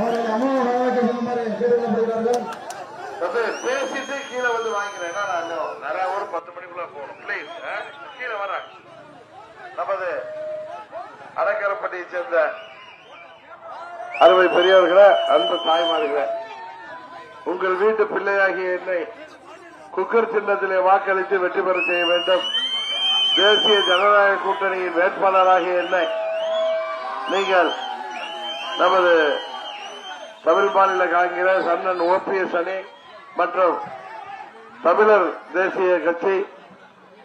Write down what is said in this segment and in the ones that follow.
அவர்கள் அம்மாவை வரவேற்க செல்லுமாறு கேட்டுக்கொள்ளப்படுகிறார்கள் பேசிட்டு கீழே வந்து வாங்கிக்கிறேன். நான் நிறைய ஒரு பத்து மணிக்குள்ள போகணும். ப்ளீஸ் கீழே வரேன் நமது அடக்கரப்பட்டியை சேர்ந்த அருமை பெரியவர்களே அன்பு தாய்மார்களே உங்கள் வீட்டு பிள்ளையாகிய என்னை குக்கர் சின்னத்திலே வாக்களித்து வெற்றி பெற செய்ய வேண்டும். தேசிய ஜனநாயக கூட்டணியின் வேட்பாளராகிய என்னை நீங்கள் நமது தமிழ் மாநில காங்கிரஸ் அண்ணன் ஓபிஎஸ் அணி மற்றும் தமிழர் தேசிய கட்சி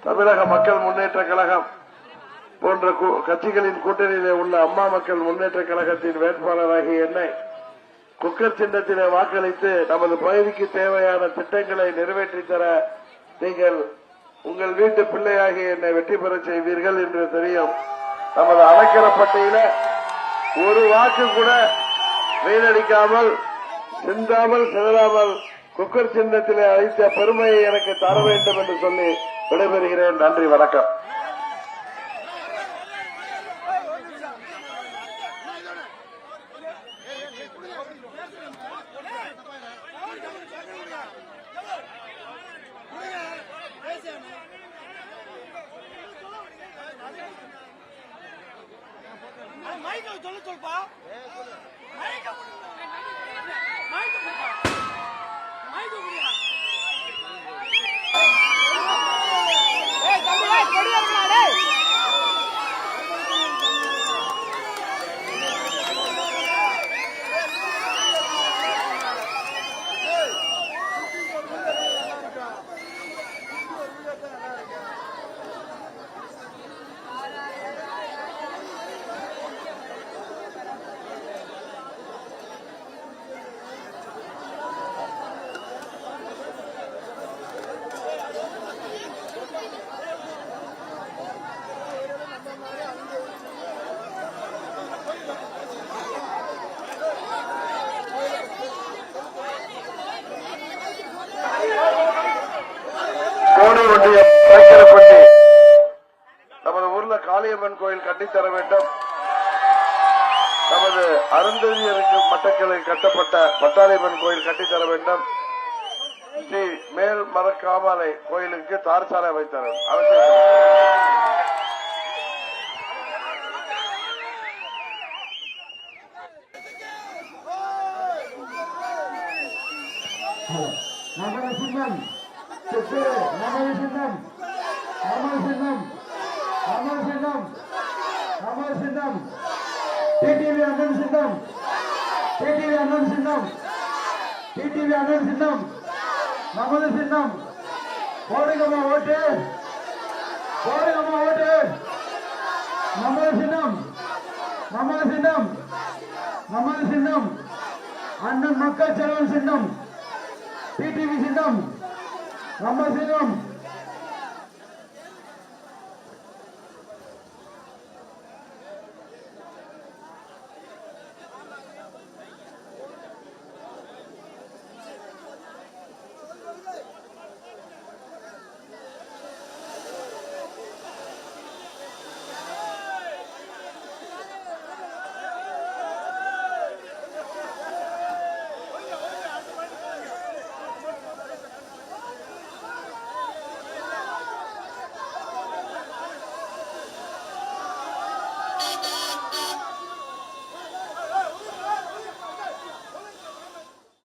தமிழக மக்கள் முன்னேற்ற கழகம் போன்ற கட்சிகளின் கூட்டணியிலே உள்ள அம்மா மக்கள் முன்னேற்ற கழகத்தின் வேட்பாளராகிய என்னை குக்கர் சின்னத்திலே வாக்களித்து நமது பகுதிக்கு தேவையான திட்டங்களை நிறைவேற்றி தர நீங்கள் உங்கள் வீட்டு பிள்ளையாகிய என்னை வெற்றி பெற செய்வீர்கள் என்று தெரியும். நமது அணைக்கரப்பட்டியில ஒரு வாக்கு கூட வீணடிக்காமல் சிந்தாமல் சிதறாமல் குக்கர் சின்னத்திலே அழைத்த பெருமையை எனக்கு தர வேண்டும் என்று சொல்லி விடைபெறுகிறேன். நன்றி வணக்கம். மைக்கில் சொல்ல சொல்பா தம்பி ஏய் ஒன்றிய நமது ஊர்ல காளியம்மன் கோயில் கட்டித்தர வேண்டும். நமது அருந்ததியருக்கு மட்டக்களை கட்டப்பட்ட பட்டாளியம்மன் கோயில் கட்டித்தர வேண்டும். ஸ்ரீ மேல் மரக்காமலை கோயிலுக்கு தார் சாலை அவசியம் நமது சின்னம் சித்து நமது சின்னம். நமது சின்னம். நமது சின்னம். நமது சின்னம். டிடிவி அண்ணன் சின்னம். டிடிவி அண்ணன் சின்னம். டிடிவி அண்ணன் சின்னம். நமது சின்னம். போடுங்கம்மா ஓட்டு. போடுங்கம்மா ஓட்டு. நமது சின்னம். நமது சின்னம். நமது சின்னம். அண்ணன் மக்கள் செல்வன் சின்னம். டிடிவி சின்னம். நம்ம சின்னம்